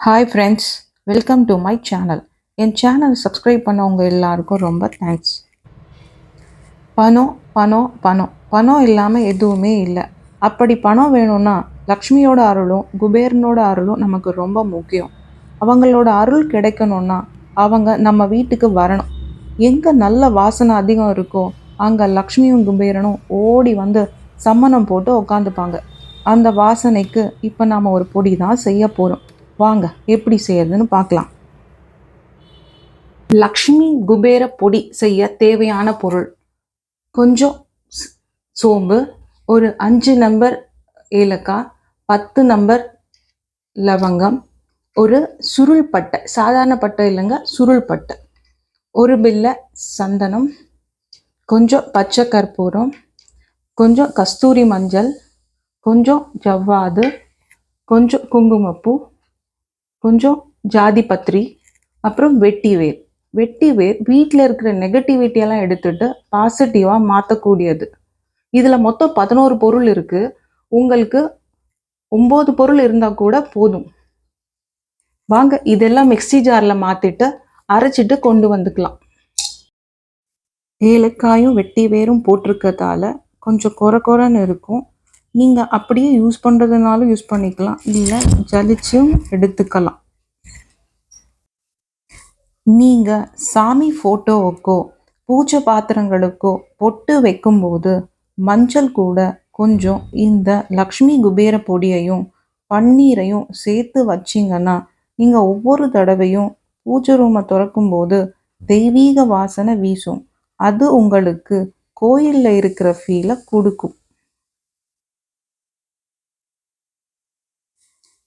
Hi friends welcome to my channel N channel subscribe பண்ணவங்க எல்லாருக்கும் ரொம்ப தேங்க்ஸ் பணம் பணம் பணம். பணம் இல்லாமல் எதுவுமே இல்லை. அப்படி பணம் வேணும்னா லக்ஷ்மியோட அருளும் குபேரனோட அருளும் நமக்கு ரொம்ப முக்கியம். அவங்களோட அருள் கிடைக்கணும்னா அவங்க நம்ம வீட்டுக்கு வரணும். எங்கே நல்ல வாசனை அதிகம் இருக்கோ அங்கே லக்ஷ்மியும் குபேரனும் ஓடி வந்து சம்மணம் போட்டு உட்காந்துப்பாங்க அந்த வாசனைக்கு இப்போ நாம் ஒரு பொடி தான் செய்ய போகிறோம் வாங்க எப்படி செய்யறதுன்னு பார்க்கலாம். லக்ஷ்மி குபேர பொடி செய்ய தேவையான பொருள். கொஞ்சம் சோம்பு ஒரு அஞ்சு நம்பர் ஏலக்காய் பத்து நம்பர் லவங்கம் ஒரு சுருள் பட்டை சாதாரண பட்டை இல்லைங்க சுருள் பட்டை. ஒரு பில்லை சந்தனம் கொஞ்சம் பச்சை கற்பூரம் கொஞ்சம் கஸ்தூரி மஞ்சள் கொஞ்சம் ஜவ்வாது கொஞ்சம் குங்குமப்பூ கொஞ்சம் ஜாதி பத்திரி அப்புறம் வெட்டி வேர். வெட்டி வேர் வீட்டில் இருக்கிற நெகட்டிவிட்டி எல்லாம் எடுத்துட்டு பாசிட்டிவாக மாற்றக்கூடியது இதில் மொத்தம் பதினோரு பொருள் இருக்குது உங்களுக்கு ஒம்பது பொருள் இருந்தால் கூட போதும். வாங்க இதெல்லாம் மிக்ஸி ஜாரில் மாற்றிட்டு அரைச்சிட்டு கொண்டு வந்துக்கலாம். ஏலக்காயும் வெட்டி வேரும் போட்டிருக்கிறதால கொஞ்சம் கொர கொரன்னு இருக்கும். நீங்கள் அப்படியே யூஸ் பண்ணுறதுனாலும் யூஸ் பண்ணிக்கலாம். இல்லை ஜலிச்சும் எடுத்துக்கலாம். நீங்கள் சாமி ஃபோட்டோவுக்கோ பூஜை பாத்திரங்களுக்கோ பொட்டு வைக்கும்போது மஞ்சள் கூட கொஞ்சம் இந்த லக்ஷ்மி குபேர பொடியையும் பன்னீரையும் சேர்த்து வச்சிங்கன்னா நீங்கள் ஒவ்வொரு தடவையும் பூஜை ரூமை திறக்கும்போது தெய்வீக வாசனை வீசும். அது உங்களுக்கு கோயிலில் இருக்கிற ஃபீலை கொடுக்கும்.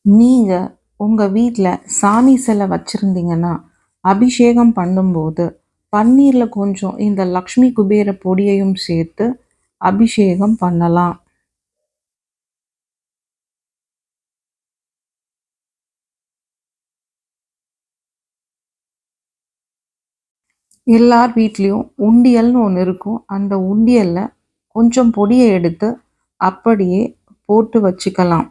நீங்கள் உங்கள் வீட்டில் சாமி சிலை வச்சுருந்தீங்கன்னா அபிஷேகம் பண்ணும்போது பன்னீரில் கொஞ்சம் இந்த லக்ஷ்மி குபேர பொடியையும் சேர்த்து அபிஷேகம் பண்ணலாம். எல்லார் வீட்லேயும் உண்டியல்னு ஒன்று இருக்கும். அந்த உண்டியலில் கொஞ்சம் பொடியை எடுத்து அப்படியே போட்டு வச்சுக்கலாம்.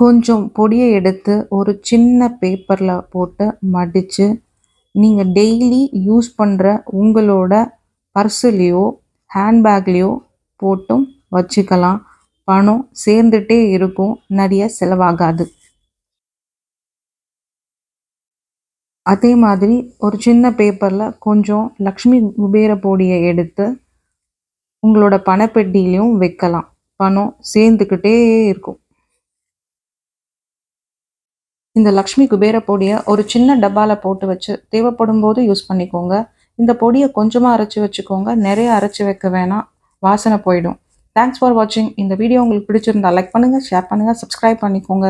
கொஞ்சம் பொடியை எடுத்து ஒரு சின்ன பேப்பரில் போட்டு மடித்து நீங்கள் டெய்லி யூஸ் பண்ணுற உங்களோட பர்ஸ்லேயோ ஹேண்ட்பேக்லேயோ போட்டும் வச்சுக்கலாம். பணம் சேர்ந்துட்டே இருக்கும் நிறைய செலவாகாது. அதே மாதிரி ஒரு சின்ன பேப்பரில் கொஞ்சம் லக்ஷ்மி குபேர பொடியை எடுத்து உங்களோட பணப்பெட்டியிலையும் வைக்கலாம். பணம் சேர்ந்துக்கிட்டே இருக்கும். இந்த லக்ஷ்மி குபேர பொடியை ஒரு சின்ன டப்பாவில் போட்டு வச்சு தேவைப்படும் போது யூஸ் பண்ணிக்கோங்க. இந்த பொடியை கொஞ்சமாக அரைச்சி வச்சுக்கோங்க. நிறைய அரைச்சி வைக்க வேணாம். வாசனை போயிடும். தேங்க்ஸ் ஃபார் வாட்சிங் இந்த வீடியோ உங்களுக்கு பிடிச்சிருந்தா லைக் பண்ணுங்கள் ஷேர் பண்ணுங்கள் சப்ஸ்கிரைப் பண்ணிக்கோங்க.